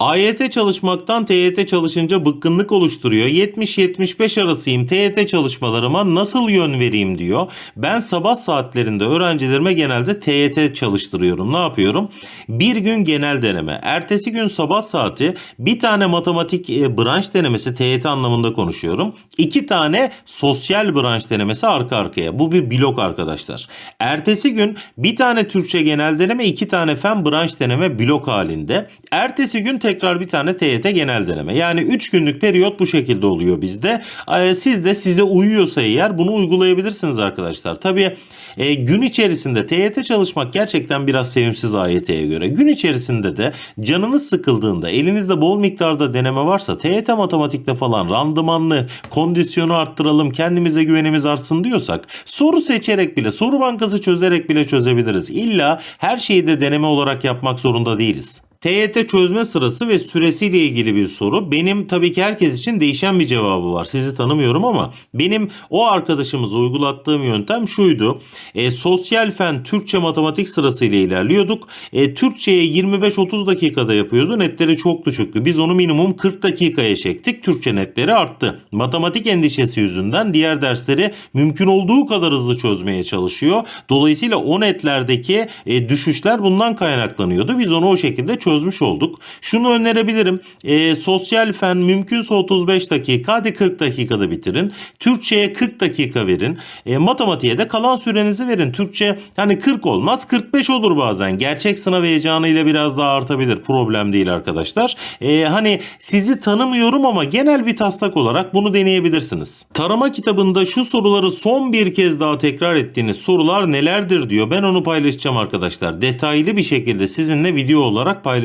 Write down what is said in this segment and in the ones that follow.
AYT çalışmaktan TYT çalışınca bıkkınlık oluşturuyor. 70-75 arasıyım TYT çalışmalarıma nasıl yön vereyim diyor. Ben sabah saatlerinde öğrencilerime genelde TYT çalıştırıyorum. Ne yapıyorum? Bir gün genel deneme. Ertesi gün sabah saati bir tane matematik e, branş denemesi TYT anlamında konuşuyorum. İki tane sosyal branş denemesi arka arkaya. Bu bir blok arkadaşlar. Ertesi gün bir tane Türkçe genel deneme, iki tane fen branş deneme blok halinde. Ertesi gün tekrar bir tane TYT genel deneme. Yani 3 günlük periyot bu şekilde oluyor bizde. Ee, Siz de size uyuyorsa eğer bunu uygulayabilirsiniz arkadaşlar. Tabii e, gün içerisinde TYT çalışmak gerçekten biraz sevimsiz AYT'ye göre. Gün içerisinde de canınız sıkıldığında elinizde bol miktarda deneme varsa TYT matematikte falan randımanlı kondisyonu arttıralım kendimize güvenimiz artsın diyorsak soru seçerek bile soru bankası çözerek bile çözebiliriz. İlla her şeyi de deneme olarak yapmak zorunda değiliz. TYT çözme sırası ve süresiyle ilgili bir soru. Benim tabii ki herkes için değişen bir cevabı var. Sizi tanımıyorum ama benim o arkadaşımıza uygulattığım yöntem şuydu. E, sosyal fen Türkçe matematik sırasıyla ilerliyorduk. E, Türkçe'ye 25-30 dakikada yapıyordu. Netleri çok düşüktü. Biz onu minimum 40 dakikaya çektik. Türkçe netleri arttı. Matematik endişesi yüzünden diğer dersleri mümkün olduğu kadar hızlı çözmeye çalışıyor. Dolayısıyla o netlerdeki e, düşüşler bundan kaynaklanıyordu. Biz onu o şekilde çözmüş olduk. Şunu önerebilirim. E, sosyal fen mümkünse 35 dakika hadi 40 dakikada bitirin. Türkçe'ye 40 dakika verin. E, matematiğe de kalan sürenizi verin. Türkçe hani 40 olmaz 45 olur bazen. Gerçek sınav heyecanıyla biraz daha artabilir. Problem değil arkadaşlar. E, hani sizi tanımıyorum ama genel bir taslak olarak bunu deneyebilirsiniz. Tarama kitabında şu soruları son bir kez daha tekrar ettiğiniz sorular nelerdir diyor. Ben onu paylaşacağım arkadaşlar. Detaylı bir şekilde sizinle video olarak paylaşacağım.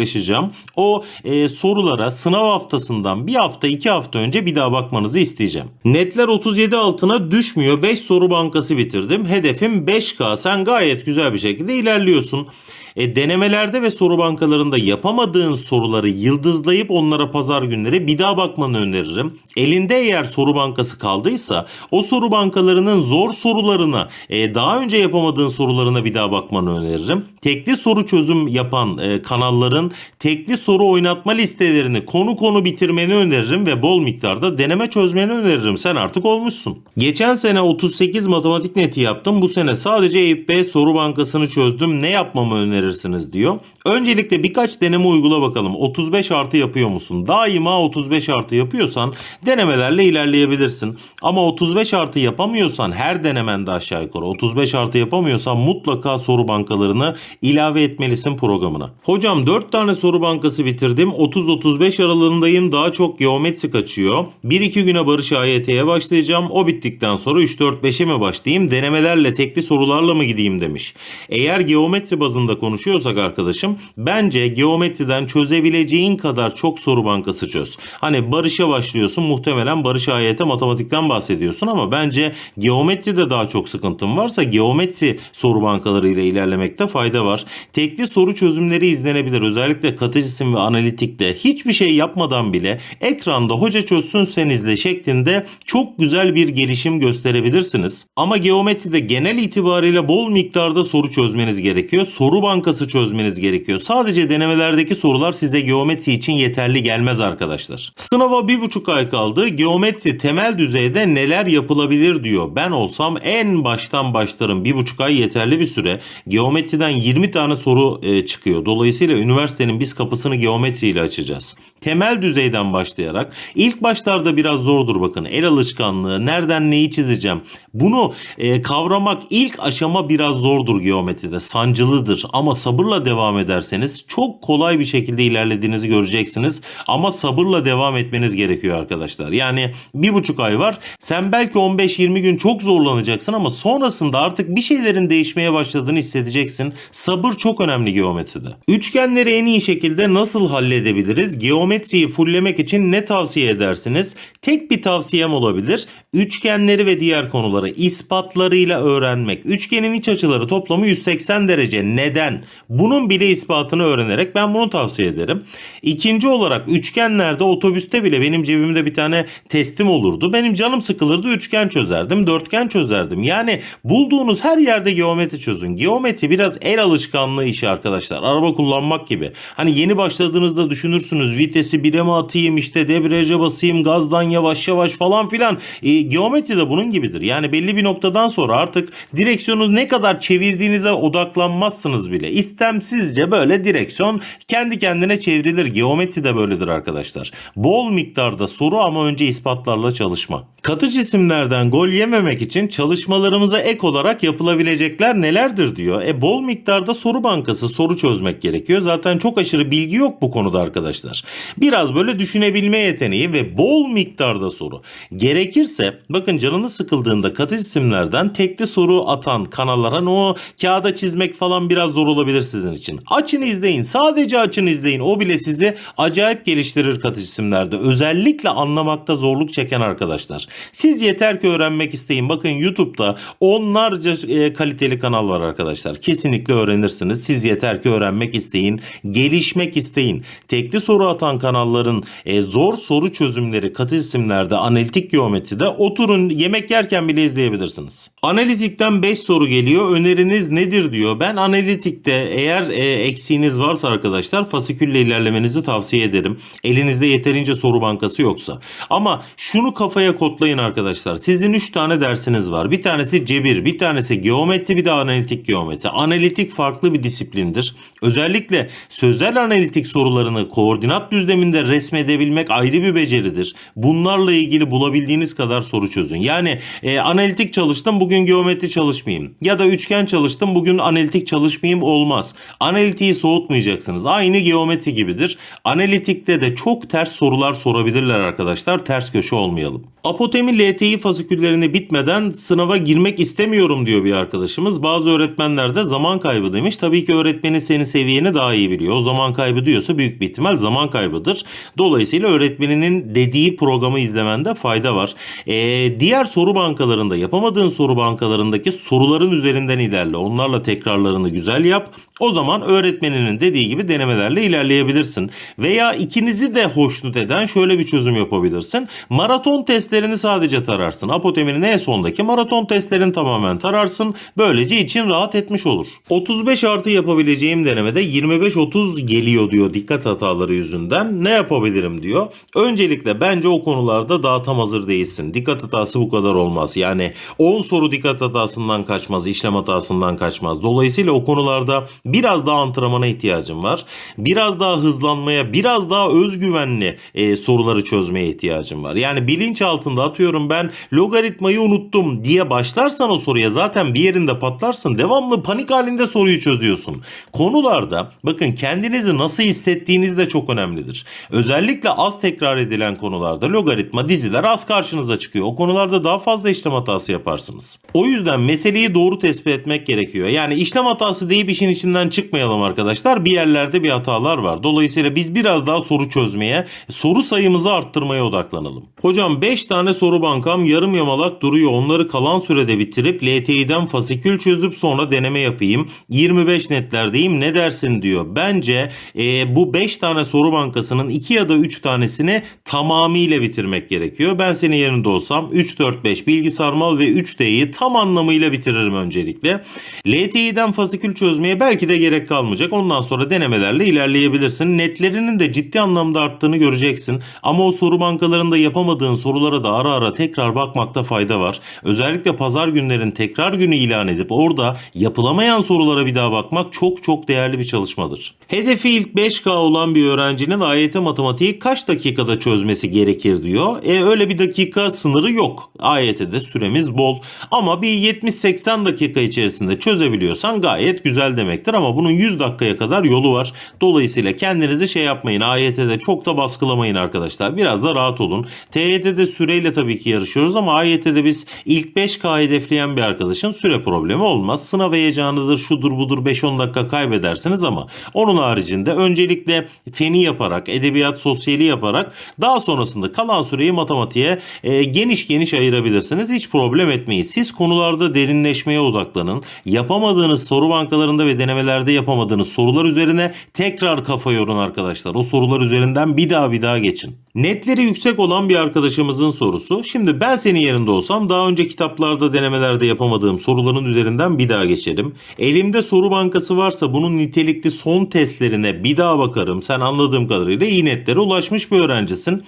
O e, sorulara sınav haftasından bir hafta iki hafta önce bir daha bakmanızı isteyeceğim. Netler 37 altına düşmüyor. 5 soru bankası bitirdim. Hedefim 5K. Sen gayet güzel bir şekilde ilerliyorsun. E, denemelerde ve soru bankalarında yapamadığın soruları yıldızlayıp onlara pazar günleri bir daha bakmanı öneririm. Elinde eğer soru bankası kaldıysa o soru bankalarının zor sorularına e, daha önce yapamadığın sorularına bir daha bakmanı öneririm. Tekli soru çözüm yapan e, kanalların tekli soru oynatma listelerini konu konu bitirmeni öneririm ve bol miktarda deneme çözmeni öneririm. Sen artık olmuşsun. Geçen sene 38 matematik neti yaptım. Bu sene sadece Eyüp B soru bankasını çözdüm. Ne yapmamı önerirsiniz diyor. Öncelikle birkaç deneme uygula bakalım. 35 artı yapıyor musun? Daima 35 artı yapıyorsan denemelerle ilerleyebilirsin. Ama 35 artı yapamıyorsan her denemende aşağı yukarı 35 artı yapamıyorsan mutlaka soru bankalarını ilave etmelisin programına. Hocam 4 tane soru bankası bitirdim. 30-35 aralığındayım. Daha çok geometri kaçıyor. 1-2 güne Barış AYT'ye başlayacağım. O bittikten sonra 3-4-5'e mi başlayayım? Denemelerle tekli sorularla mı gideyim demiş. Eğer geometri bazında konuşuyorsak arkadaşım bence geometriden çözebileceğin kadar çok soru bankası çöz. Hani Barış'a başlıyorsun muhtemelen Barış AYT matematikten bahsediyorsun ama bence geometride daha çok sıkıntın varsa geometri soru bankaları ile ilerlemekte fayda var. Tekli soru çözümleri izlenebilir. Özellikle katı cisim ve analitikte hiçbir şey yapmadan bile ekranda hoca çözsün sen izle şeklinde çok güzel bir gelişim gösterebilirsiniz. Ama geometride genel itibariyle bol miktarda soru çözmeniz gerekiyor. Soru bankası çözmeniz gerekiyor. Sadece denemelerdeki sorular size geometri için yeterli gelmez arkadaşlar. Sınava bir buçuk ay kaldı. Geometri temel düzeyde neler yapılabilir diyor. Ben olsam en baştan başlarım. Bir buçuk ay yeterli bir süre. Geometriden 20 tane soru e, çıkıyor. Dolayısıyla üniversitenin biz kapısını geometriyle açacağız. Temel düzeyden başlayarak ilk başlarda biraz zordur bakın. El alışkanlığı, nereden neyi çizeceğim. Bunu e, kavramak ilk aşama biraz zordur geometride. Sancılıdır ama sabırla devam ederseniz çok kolay bir şekilde ilerlediğinizi göreceksiniz. Ama sabırla devam etmeniz gerekiyor arkadaşlar. Yani bir buçuk ay var. Sen belki 15-20 gün çok zorlanacaksın ama sonrasında artık bir şeylerin değişmeye başladığını hissedeceksin. Sabır çok önemli geometride. Üçgenleri en iyi şekilde nasıl halledebiliriz? Geometriyi fulllemek için ne tavsiye edersiniz? Tek bir tavsiyem olabilir. Üçgenleri ve diğer konuları ispatlarıyla öğrenmek. Üçgenin iç açıları toplamı 180 derece. Neden? Bunun bile ispatını öğrenerek ben bunu tavsiye ederim. İkinci olarak üçgenlerde otobüste bile benim cebimde bir tane testim olurdu. Benim canım sıkılırdı üçgen çözerdim, dörtgen çözerdim. Yani bulduğunuz her yerde geometri çözün. Geometri biraz el alışkanlığı işi arkadaşlar. Araba kullanmak gibi. Gibi. Hani yeni başladığınızda düşünürsünüz vitesi bire mi atayım işte debriyaja basayım gazdan yavaş yavaş falan filan. E, geometri de bunun gibidir. Yani belli bir noktadan sonra artık direksiyonu ne kadar çevirdiğinize odaklanmazsınız bile. İstemsizce böyle direksiyon kendi kendine çevrilir. Geometri de böyledir arkadaşlar. Bol miktarda soru ama önce ispatlarla çalışma. Katı cisimlerden gol yememek için çalışmalarımıza ek olarak yapılabilecekler nelerdir diyor. E bol miktarda soru bankası soru çözmek gerekiyor. Zaten çok aşırı bilgi yok bu konuda arkadaşlar. Biraz böyle düşünebilme yeteneği ve bol miktarda soru. Gerekirse bakın canınız sıkıldığında katı cisimlerden tekli soru atan kanallara hani o kağıda çizmek falan biraz zor olabilir sizin için. Açın izleyin. Sadece açın izleyin. O bile sizi acayip geliştirir katı cisimlerde. Özellikle anlamakta zorluk çeken arkadaşlar. Siz yeter ki öğrenmek isteyin. Bakın YouTube'da onlarca e, kaliteli kanal var arkadaşlar. Kesinlikle öğrenirsiniz. Siz yeter ki öğrenmek isteyin. Gelişmek isteyin. Tekli soru atan kanalların e, zor soru çözümleri katı cisimlerde analitik geometride oturun yemek yerken bile izleyebilirsiniz. Analitikten 5 soru geliyor. Öneriniz nedir diyor. Ben analitikte eğer e, eksiğiniz varsa arkadaşlar fasikülle ilerlemenizi tavsiye ederim. Elinizde yeterince soru bankası yoksa. Ama şunu kafaya kodlayın arkadaşlar. Sizin 3 tane dersiniz var. Bir tanesi cebir, bir tanesi geometri, bir de analitik geometri. Analitik farklı bir disiplindir. Özellikle sözel analitik sorularını koordinat düzleminde resmedebilmek ayrı bir beceridir. Bunlarla ilgili bulabildiğiniz kadar soru çözün. Yani e, analitik çalıştım bugün geometri çalışmayayım. Ya da üçgen çalıştım bugün analitik çalışmayayım olmaz. Analitiği soğutmayacaksınız. Aynı geometri gibidir. Analitikte de çok ters sorular sorabilirler arkadaşlar. Ters köşe olmayalım. Apotemi LTI fasiküllerini bitmeden sınava girmek istemiyorum diyor bir arkadaşımız. Bazı öğretmenler de zaman kaybı demiş. Tabii ki öğretmenin senin seviyeni daha iyi biliyor. O zaman kaybı diyorsa büyük bir ihtimal zaman kaybıdır. Dolayısıyla öğretmeninin dediği programı izlemende fayda var. Ee, diğer soru bankalarında yapamadığın soru bankalarındaki soruların üzerinden ilerle. Onlarla tekrarlarını güzel yap. O zaman öğretmeninin dediği gibi denemelerle ilerleyebilirsin. Veya ikinizi de hoşnut eden şöyle bir çözüm yapabilirsin. Maraton testlerini sadece tararsın. Apoteminin en sondaki maraton testlerini tamamen tararsın. Böylece için rahat etmiş olur. 35 artı yapabileceğim denemede 25-30 geliyor diyor dikkat hataları yüzünden. Ne yapabilirim diyor. Öncelikle bence o konularda daha tam hazır değilsin. Dikkat hatası bu kadar olmaz. Yani 10 soru dikkat hatasından kaçmaz, işlem hatasından kaçmaz. Dolayısıyla o konularda biraz daha antrenmana ihtiyacım var. Biraz daha hızlanmaya, biraz daha özgüvenli e, soruları çözmeye ihtiyacım var. Yani bilinç altında atıyorum ben logaritmayı unuttum diye başlarsan o soruya zaten bir yerinde patlarsın. Devamlı panik halinde soruyu çözüyorsun. Konularda bakın kendinizi nasıl hissettiğiniz de çok önemlidir. Özellikle az tekrar edilen konularda logaritma diziler az karşınıza çıkıyor. O konularda daha fazla işlem hatası yaparsınız. O yüzden meseleyi doğru tespit etmek gerekiyor. Yani işlem hatası deyip işin içinden çıkmayalım arkadaşlar. Bir yerlerde bir hatalar var. Dolayısıyla biz biraz daha soru çözmeye, soru sayımızı arttırmaya odaklanalım. Hocam 5 tane soru bankam yarım yamalak duruyor. Onları kalan sürede bitirip LTI'den fasikül çözüp sonra deneme yapayım. 25 netlerdeyim ne dersin diyor. Bence e, bu 5 tane soru bankasının 2 ya da 3 tanesini tamamıyla bitirmek gerekiyor. Ben senin yerinde olsam 3, 4, 5 bilgi sarmal ve 3D'yi tam anlamıyla bitiririm öncelikle. LTI'den fasikül çözmeye belki de gerek kalmayacak. Ondan sonra denemelerle ilerleyebilirsin. Netlerinin de ciddi anlamda arttığını göreceksin. Ama o soru bankalarında yapamadığın sorulara da ara ara tekrar bakmakta fayda var. Özellikle pazar günlerin tekrar günü ilan edip orada yapılamayan sorulara bir daha bakmak çok çok değerli bir çalışmadır. Hedefi ilk 5K olan bir öğrencinin AYT matematiği kaç dakikada çözmesi gerekir diyor. E öyle bir dakika sınırı yok. AYT'de süremiz bol ama bir 70-80 dakika içerisinde çözebiliyorsan gayet güzel demektir ama bunun 100 dakikaya kadar yolu var. Dolayısıyla kendinizi şey yapmayın. AYT'de çok da baskılamayın arkadaşlar. Biraz da rahat olun. TYT'de süreyle tabii ki yarışıyoruz ama AYT'de biz ilk 5K hedefleyen bir arkadaşın süre problemi olmaz. Sınav heyecanıdır, şudur budur 5-10 dakika kaybedersiniz ama onun haricinde öncelikle feni yaparak, edebiyat sosyali yaparak daha sonrasında kalan süreyi matematiğe e, geniş geniş ayırabilirsiniz. Hiç problem etmeyin. Siz konularda derinleşmeye odaklanın. Yapamadığınız soru bankalarında ve denemelerde yapamadığınız sorular üzerine tekrar kafa yorun arkadaşlar. O sorular üzerinden bir daha bir daha geçin. Netleri yüksek olan bir arkadaşımızın sorusu. Şimdi ben senin yerinde olsam daha önce kitaplarda denemelerde yapamadığım soruların üzerinden bir daha geçerim. Elimde soru bankası varsa bunun nitelikli son testlerine bir daha bakarım. Sen anladığım kadarıyla iyi netlere ulaşmış bir öğrencisin.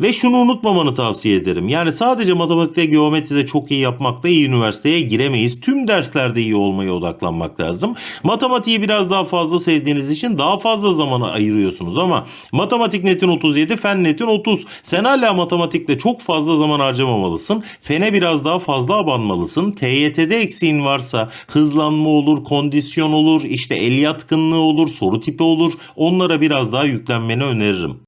Ve şunu unutmamanı tavsiye ederim. Yani sadece matematikte, geometride çok iyi yapmakla iyi üniversiteye giremeyiz. Tüm derslerde iyi olmaya odaklanmak lazım. Matematiği biraz daha fazla sevdiğiniz için daha fazla zamanı ayırıyorsunuz ama matematik netin 37, fen netin 30. Sen hala matematikte çok fazla zaman harcamamalısın. Fene biraz daha fazla abanmalısın. TYT'de eksiğin varsa hızlanma olur, kondisyon olur, işte el yatkınlığı olur, soru tipi olur. Onlara biraz daha yüklenmeni öneririm.